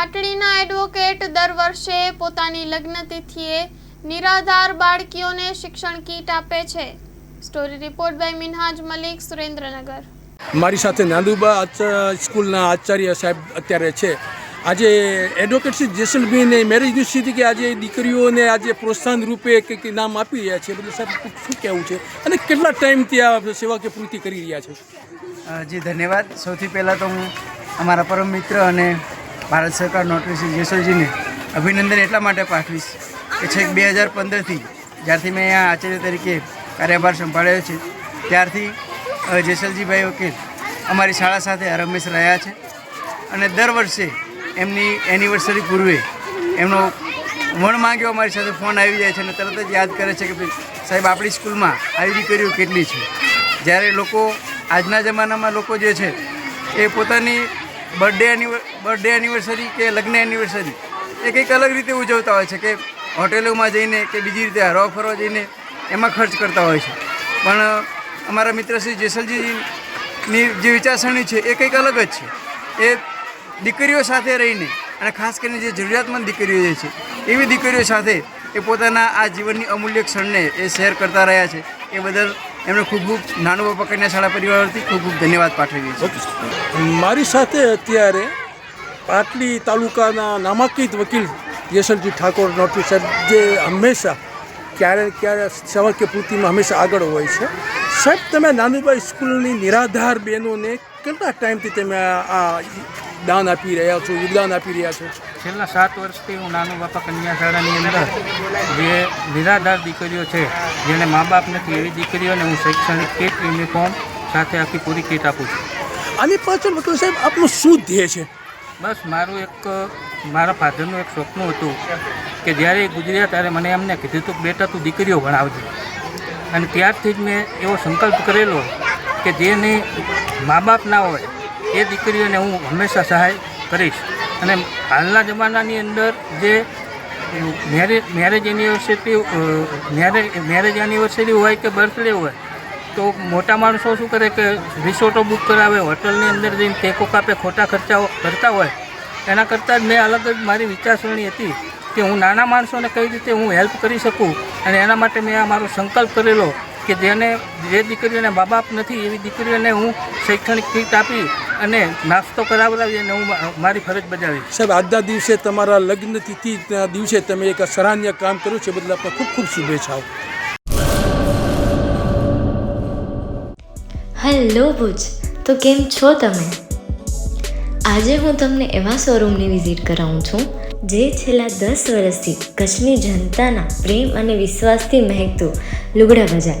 પાટડીના advocate દર વર્ષે પોતાની લગ્નતિથિએ નિરાધાર બાળકીઓને શિક્ષણ કીટ આપે છે. Story report by Minhaj Malik Surendranagar. મારી સાથે નાંદુબા સ્કૂલના આચાર્ય સાહેબ અત્યારે છે. આજે એડવોકેટ શ્રી જેસલભાઈને મેરેજ ન્યૂઝ સુધી કે આજે દીકરીઓને આજે પ્રોત્સાહન રૂપે કંઈક નામ આપી રહ્યા છે એટલે સાહેબ શું કહેવું છે અને કેટલા ટાઈમથી આ સેવા કે પૂર્તિ કરી રહ્યા છે? જી ધન્યવાદ. સૌથી પહેલાં તો હું અમારા પરમ મિત્ર અને ભારત સરકાર નોટરી શ્રી જેસલજીને અભિનંદન એટલા માટે પાઠવીશ કે છેક બે હજાર પંદરથી જ્યારથી મેં અહીંયા આચાર્ય તરીકે કાર્યભાર સંભાળ્યો છે, ત્યારથી જેસલજીભાઈ વકીલ અમારી શાળા સાથે હરમેશ રહ્યા છે અને દર વર્ષે એમની એનિવર્સરી પૂર્વે એમનો વણ માંગ્યો અમારી સાથે ફોન આવી જાય છે અને તરત જ યાદ કરે છે કે સાહેબ આપણી સ્કૂલમાં આવી દીકરીઓ કેટલી છે. જ્યારે લોકો આજના જમાનામાં લોકો જે છે એ પોતાની બર્થડે બર્થડે એનિવર્સરી કે લગ્ન એનિવર્સરી એ કંઈક અલગ રીતે ઉજવતા હોય છે કે હોટેલોમાં જઈને કે બીજી રીતે હરવા ફરવા જઈને એમાં ખર્ચ કરતા હોય છે. પણ અમારા મિત્ર શ્રી જેસલજીની જે વિચારસરણી છે, એ કંઈક અલગ જ છે. એ દીકરીઓ સાથે રહીને અને ખાસ કરીને જે જરૂરિયાતમંદ દીકરીઓ જે છે, એવી દીકરીઓ સાથે એ પોતાના આ જીવનની અમૂલ્ય ક્ષણને એ શેર કરતા રહ્યા છે. એ બદલ એમને ખૂબ ખૂબ નાનું કન્યા શાળા પરિવારથી ખૂબ ખૂબ ધન્યવાદ પાઠવીએ છીએ. મારી સાથે અત્યારે પાટલી તાલુકાના નામાંકિત વકીલ યશલજી ઠાકોર નોટરી સાહેબ જે હંમેશા ક્યારે ક્યારે સેવા કે પૂર્તિમાં હંમેશા આગળ હોય છે. સાહેબ, તમે નાનુભાઈ સ્કૂલની નિરાધાર બહેનોને કેટલા ટાઈમથી તમે આ દાન આપી રહ્યા છો, યોગદાન આપી રહ્યા છો? છેલ્લા સાત વર્ષથી હું નાનું બાપા કન્યા શાળાની અંદર જે નિરાધાર દીકરીઓ છે જેને મા બાપ નથી એવી દીકરીઓને હું શૈક્ષણિક કીટ યુનિફોર્મ સાથે આખી પૂરી કીટ આપું છું. આની પાછળ મતલબ સાહેબ આપનું શું ધ્યેય છે? બસ મારું એક મારા ફાધરનું એક સ્વપ્ન હતું કે જ્યારે ગુજર્યા ત્યારે મને એમને કીધું હતું બેટા તું દીકરીઓ ભણાવજે. અને ત્યારથી જ મેં એવો સંકલ્પ કરેલો કે જેને મા બાપ ના હોય એ દીકરીઓને હું હંમેશા સહાય કરીશ. અને હાલના જમાનાની અંદર જે marriage marriage anniversary marriage marriage anniversary હોય કે બર્થડે હોય, તો મોટા માણસો શું કરે કે રિસોર્ટો બુક કરાવે, હોટલની અંદર જઈને ટેકો કાપે, ખોટા ખર્ચાઓ કરતા હોય. એના કરતાં જ મેં અલગ જ મારી વિચારસરણી હતી કે હું નાના માણસોને કઈ રીતે હું હેલ્પ કરી શકું અને એના માટે મેં આ મારો સંકલ્પ કરેલો કે જેને જે દીકરીઓને મા બાપ નથી એવી દીકરીઓને હું શૈક્ષણિક કીટ આપી અને નાસ્તો કરાવડાવી અને હું મારી ફરજ બજાવી. સાહેબ આજના દિવસે તમારા લગ્ન તિથિ દિવસે તમે એક સરાહનીય કામ કર્યું છે બદલ આપને ખૂબ ખૂબ શુભેચ્છાઓ. હેલો ભુજ તો કેમ છો તમે? આજે હું તમને એવા શોરૂમની વિઝિટ કરાવું છું જે છેલ્લા દસ વર્ષથી કચ્છની જનતાના પ્રેમ અને વિશ્વાસથી મહેકતું લુગડા બજાર